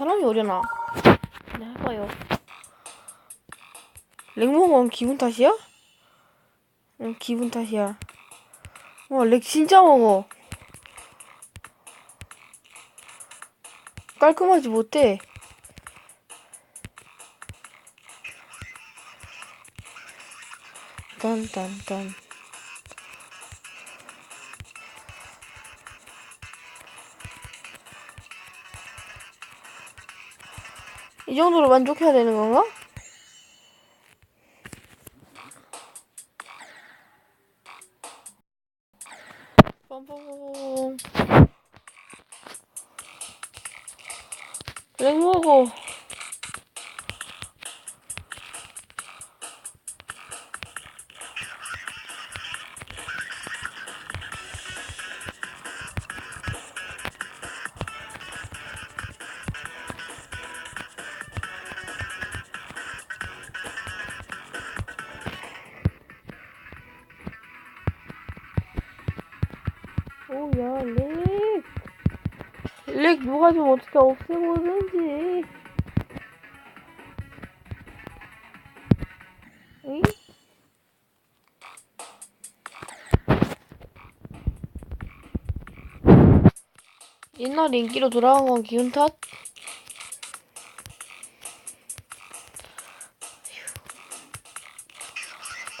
사람이 오려나? 네, 해봐요. 렉모건 기분 탓이야? 응, 기분 탓이야. 와, 렉 진짜 먹어. 깔끔하지 못해. 딴딴딴. 이 정도로 만족해야 되는 건가? 오야 렉. 렉 누가 좀 어떻게 없애보든지. 응? 옛날 인기로 돌아간 건 기운 탓?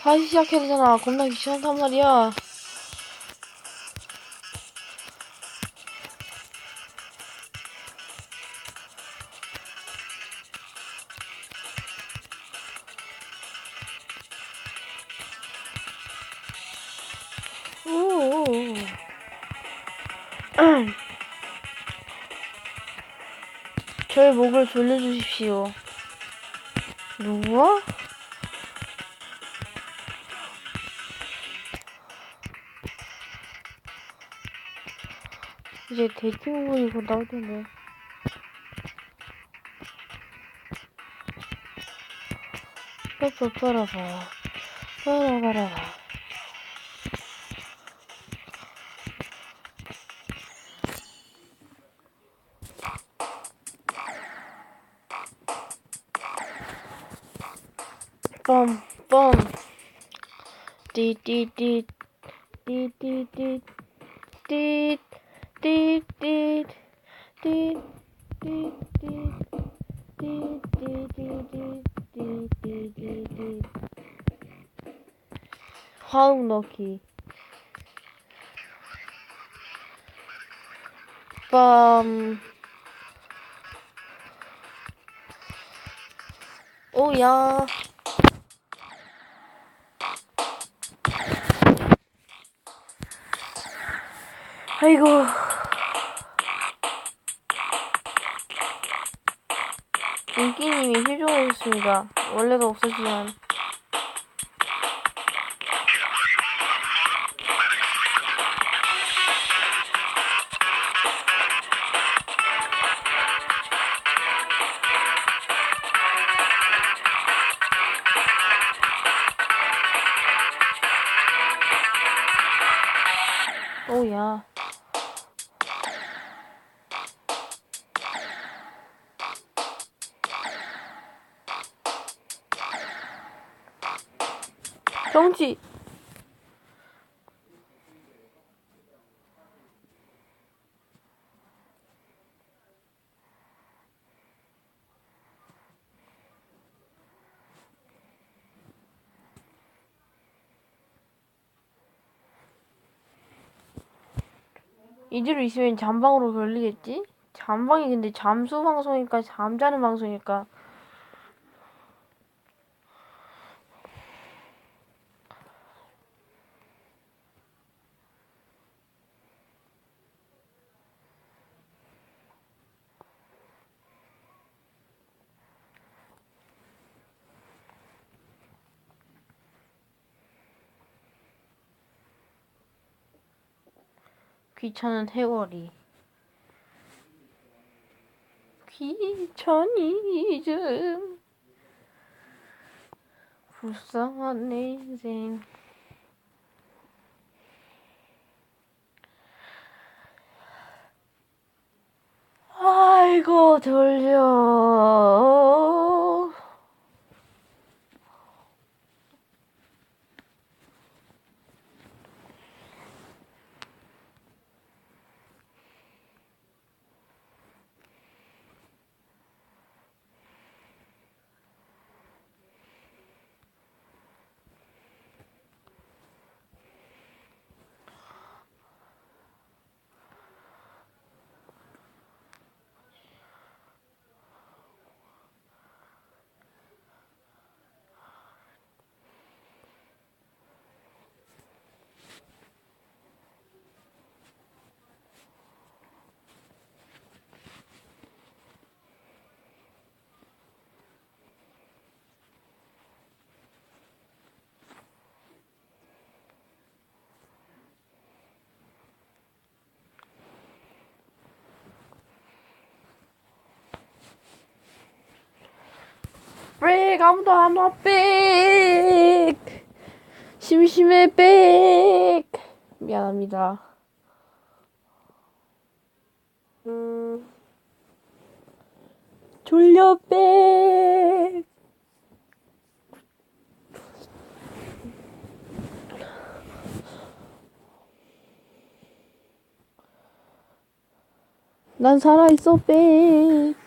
다시 시작해야 되잖아. 겁나 귀찮단 말이야. 저의 목을 돌려주십시오. 누구야? 이제 데이팅 부분이 곧 나올 텐데. 빠빠빠라바. 빠라바라바. 빰, 빰. 띠, 띠, 띠. 띠, 띠, 띠. 띠, 띠, 띠. 띠, 띠, 띠. 띠, 띠, 띠, 띠. 띠, 띠, 띠, 띠. 화음 넣기. 빰. 오야. 아이고. 인기님이 실종하셨습니다. 원래도 없었지만. 정지. 이대로 있으면 잠방으로 걸리겠지? 잠방이 근데 잠수 방송일까 잠자는 방송일까? 귀찮은 해월이. 귀차니즘. 불쌍한 내 인생. 아이고 졸려. 안 와. 백 심심해 백 미안합니다. 음 졸려 백난 살아있어 백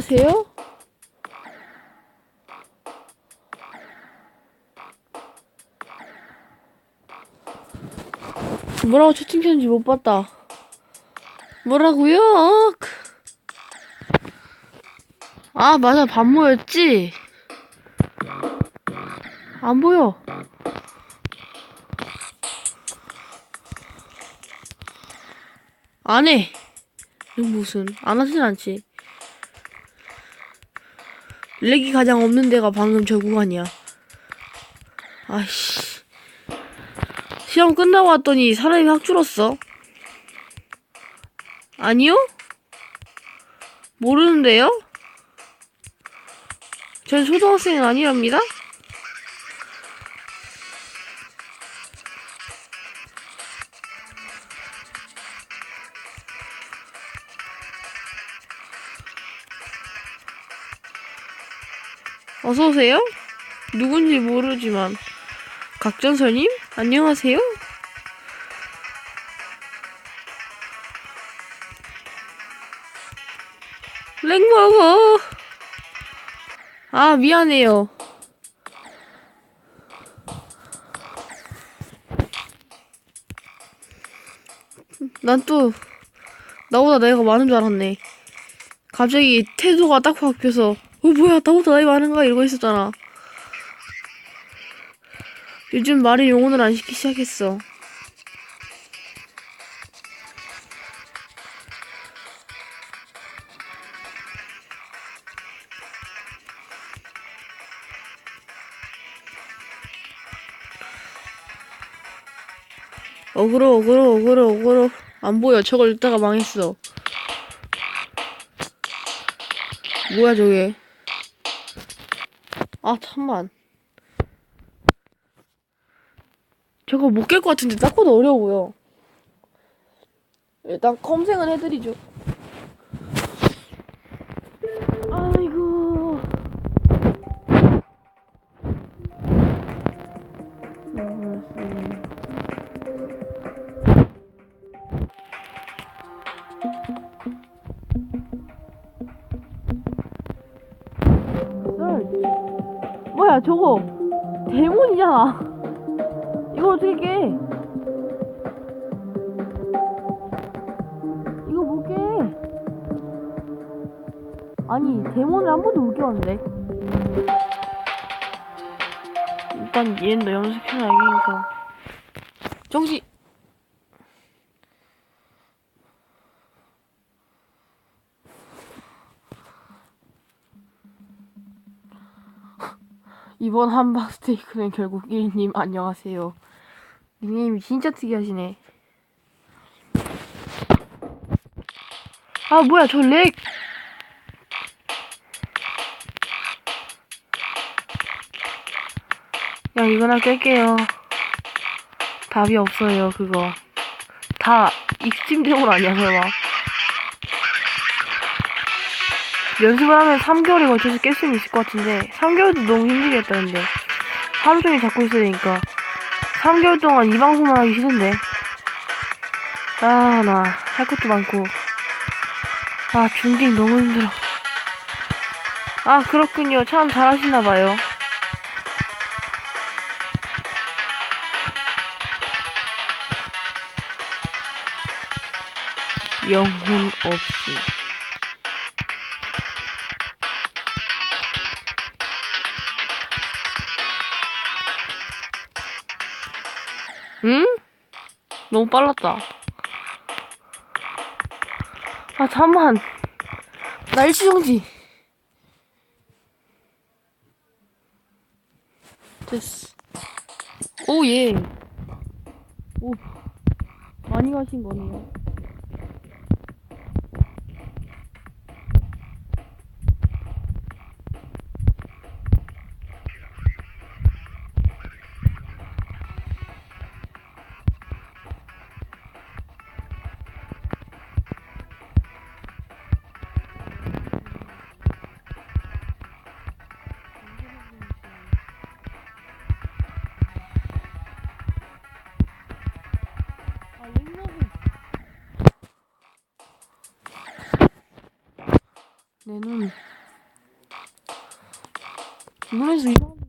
안녕하세요? 뭐라고 채팅 쳤는지 못 봤다. 뭐라고요? 아, 맞아. 반모였지? 안 보여. 안 해. 이거 무슨. 안 하진 않지. 렉이 가장 없는 데가 방금 저 구간이야. 아이씨. 시험 끝나고 왔더니 사람이 확 줄었어. 아니요? 모르는데요? 전 초등학생은 아니랍니다? 어서오세요? 누군지 모르지만. 각전설님? 안녕하세요? 렉 먹어! 아, 미안해요. 난 또, 나보다 나이가 많은 줄 알았네. 갑자기 태도가 딱 바뀌어서, 어, 뭐야, 나보다 나이 많은가? 이러고 있었잖아. 요즘 말에 용언을 안 시키기 시작했어. 어그로 어그로 어그로 어그로 안 보여 저걸 읽다가 망했어 뭐야 저게 아 잠만. 저거 못 깰 것 같은데 딱보다 어려워요. 일단 검색은 해드리죠. 아이고. 음, 썰. 뭐야 저거. 대문이잖아. 이걸 어떻게 깨? 이거 뭐 못깨? 아니 대문을 한 번도 못 깨웠는데. 일단 얘는 연습해놔야겠니까. 정신 이번 함박 스테이크는 결국 1님 안녕하세요. 닉네임이 진짜 특이하시네. 아 뭐야 저 렉! 야 이거나 깰게요. 답이 없어요 그거. 다 익스팀 ul 아니야 설마 연습을 하면 3개월에 걸쳐서 깰 수는 있을 것 같은데 3개월도 너무 힘들겠다 근데. 하루 종일 잡고 있어야 되니까 3개월 동안 이 방송만 하기 싫은데. 아 나 할 것도 많고. 아 중딩 너무 힘들어. 아 그렇군요. 참 잘하시나봐요. 영혼 없이 응? 너무 빨랐다. 아, 잠만. 날씨 정지. 됐어. 오, 예. 오, 많이 가신 거네요. 내 눈. 눈에서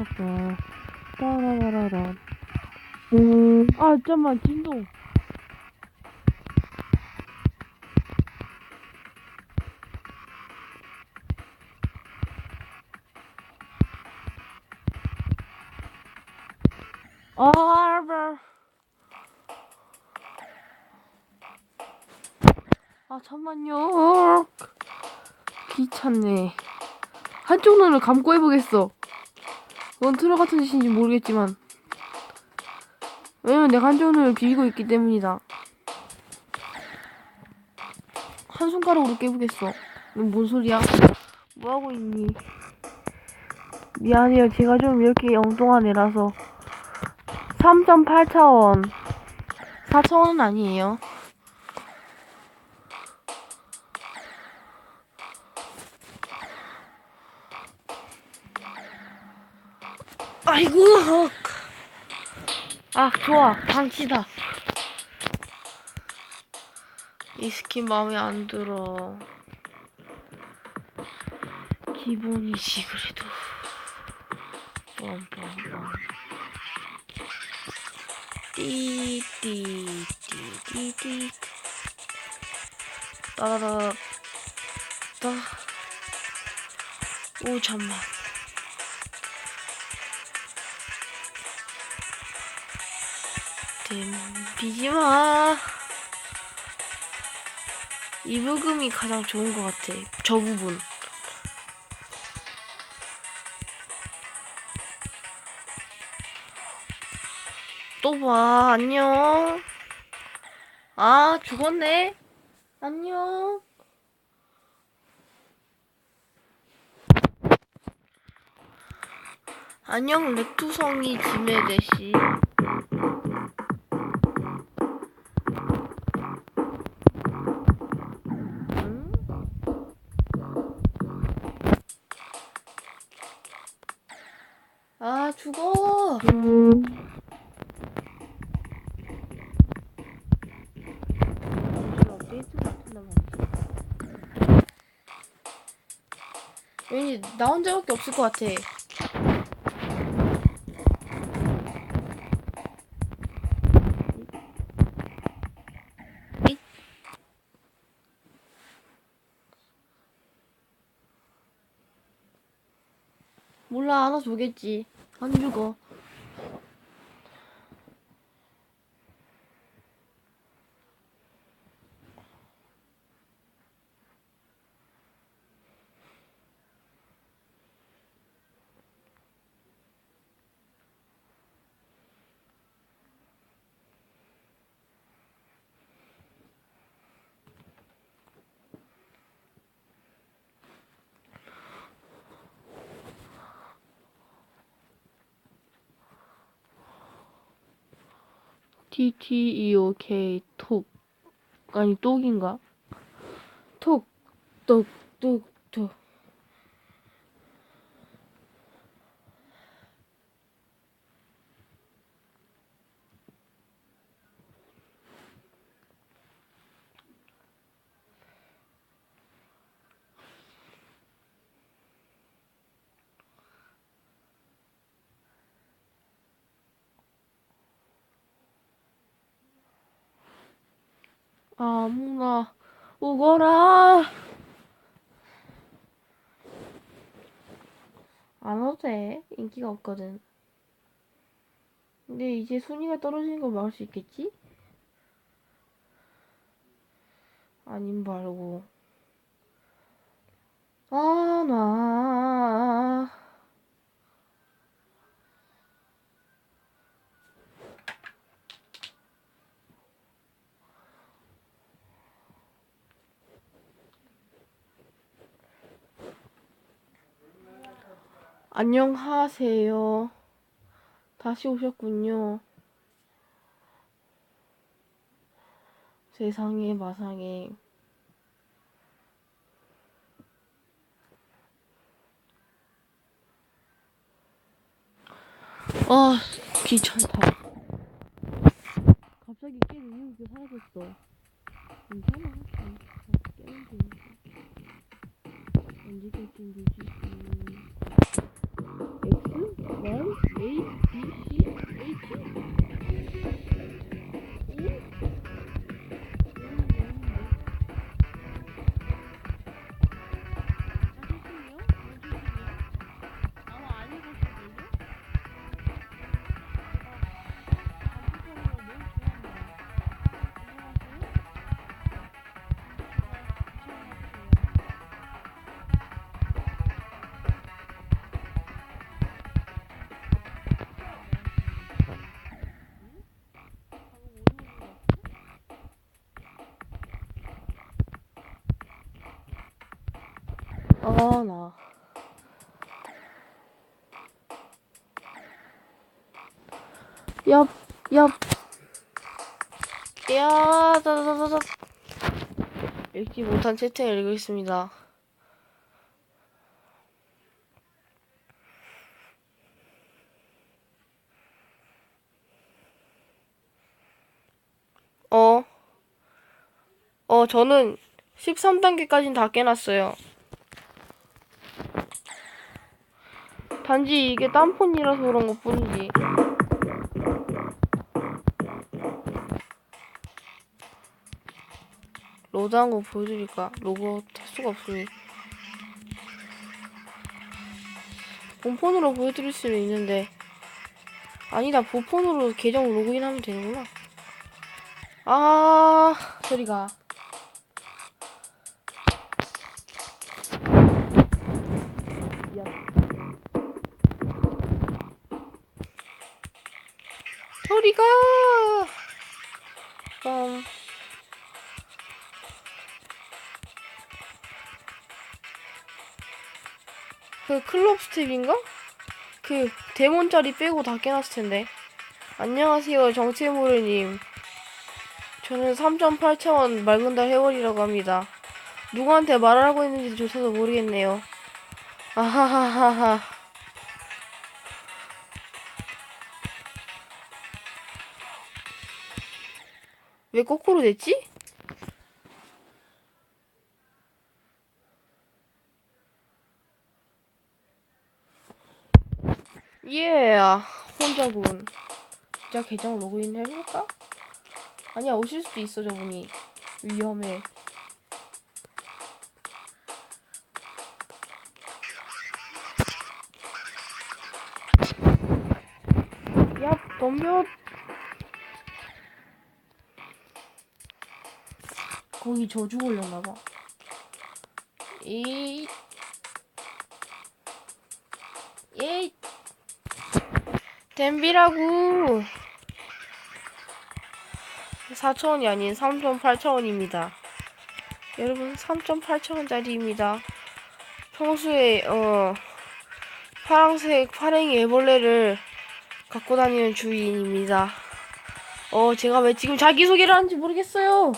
깜빡 따랐어. 따라라라라. 음. 아, 잠깐만, 진동. 아. 아, 잠만요. 귀찮네. 한쪽 눈을 감고 해보겠어. 뭔 트럭 같은 짓인지 모르겠지만. 왜냐면 내가 한쪽 눈을 비비고 있기 때문이다. 한 손가락으로 깨보겠어. 넌뭔 소리야? 뭐하고 있니? 미안해요. 제가 좀 이렇게 엉뚱한 애라서. 3.8차원. 4차원은 아니에요. 아이고. 아, 좋아. 방치다. 이 스킨 마음에 안 들어. 기본이지, 그래도. 뻔뻔뻔. 띠띠띠띠띠 따라라 따오 잠만 댐비지마 이 부금이 가장 좋은 것 같아 저 부분 또 봐, 안녕. 아, 죽었네. 안녕. 안녕 렉투성이 지메데시. 나 혼자밖에 없을 것 같아. 잇. 몰라 알아서 오겠지. 안 죽어. T T E O K 톡 아니 똑인가? 톡 똑 똑톡 아무나 오거라. 안 와도 돼. 인기가 없거든. 근데 이제 순위가 떨어지는 걸 막을 수 있겠지? 아님 말고. 아 나 안녕하세요. 다시 오셨군요. 세상에 마상에 아 귀찮다. 갑자기 게임 이유가 사라졌어. 응, 게임 되니까. 언제 게임 되지? Eksi 1, 2, 2, 2. 아, 나. 얍, 얍. 야, 다다다다. 읽지 못한 채팅을 읽고 있습니다. 어, 어, 저는 13단계까지는 다 깨놨어요. 단지 이게 딴폰이라서 그런 것 뿐이지. 로드 한 거 보여드릴까? 로고 할 수가 없으니. 본폰으로 보여드릴 수는 있는데. 아니다, 본폰으로 계정 로그인 하면 되는구나. 아, 저리가. 소리가 음. 그 클럽 스텝인가? 그 데몬짜리 빼고 다 깨놨을 텐데. 안녕하세요 정치모르님. 저는 3.8차원 맑은 달 회원이라고 합니다. 누구한테 말을 하고 있는지 조차도 모르겠네요. 아하하하하. 왜 거꾸로 됐지? 예, 혼자군. 진짜 계정 로그인 해볼까? 아니야, 오실 수도 있어, 저분이. 위험해. 야, 덤벼. 거기 저주 걸렸나봐. 이, 예, 댐비라고. 4천원이 아닌 3.8천원입니다. 여러분, 3.8천원짜리입니다. 평소에, 어, 파랑색 파랭이 애벌레를 갖고 다니는 주인입니다. 어, 제가 왜 지금 자기소개를 하는지 모르겠어요.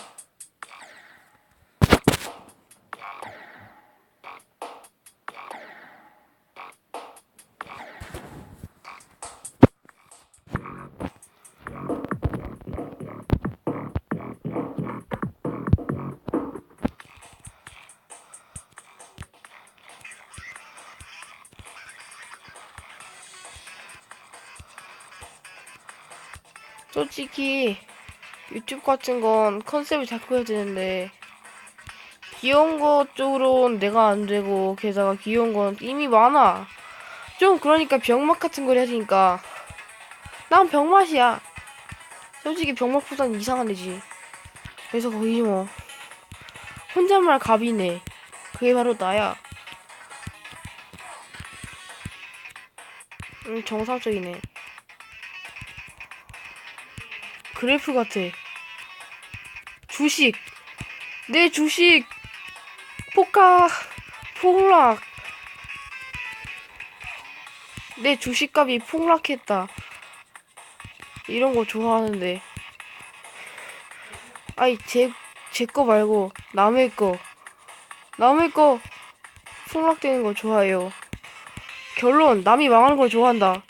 솔직히 유튜브 같은 건 컨셉을 잡고 해야 되는데 귀여운 것 쪽으로는 내가 안 되고 게다가 귀여운 건 이미 많아. 좀 그러니까 병맛 같은 걸 해야 되니까 난 병맛이야. 솔직히 병맛보단 이상한 애지. 그래서 거의 뭐 혼잣말 갑이네. 그게 바로 나야. 음 정상적이네. 그래프 같아. 주식. 내 주식. 포카. 폭락. 내 주식값이 폭락했다. 이런 거 좋아하는데. 아이, 제, 제 거 말고, 남의 거. 남의 거, 폭락되는 거 좋아해요. 결론, 남이 망하는 걸 좋아한다.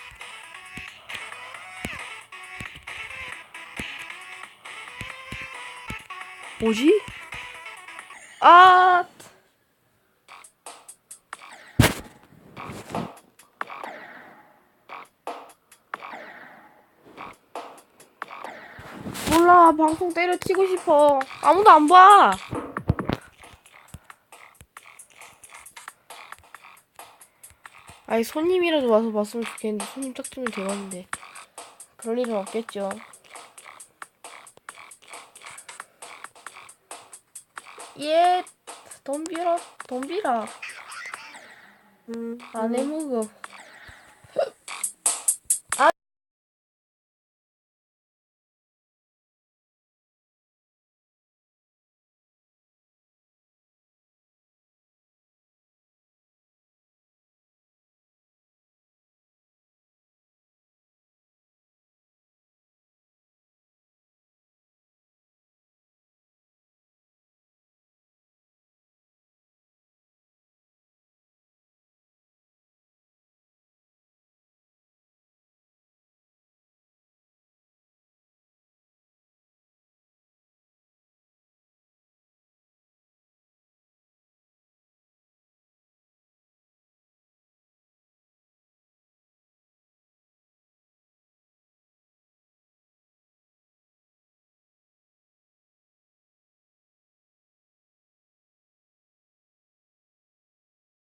뭐지? 아! 몰라, 방송 때려치고 싶어. 아무도 안 봐. 아니, 손님이라도 와서 봤으면 좋겠는데, 손님 딱 주면 대박인데. 그럴 일은 없겠죠. 예, 덤비라, 덤비라. 음, 안 해먹어.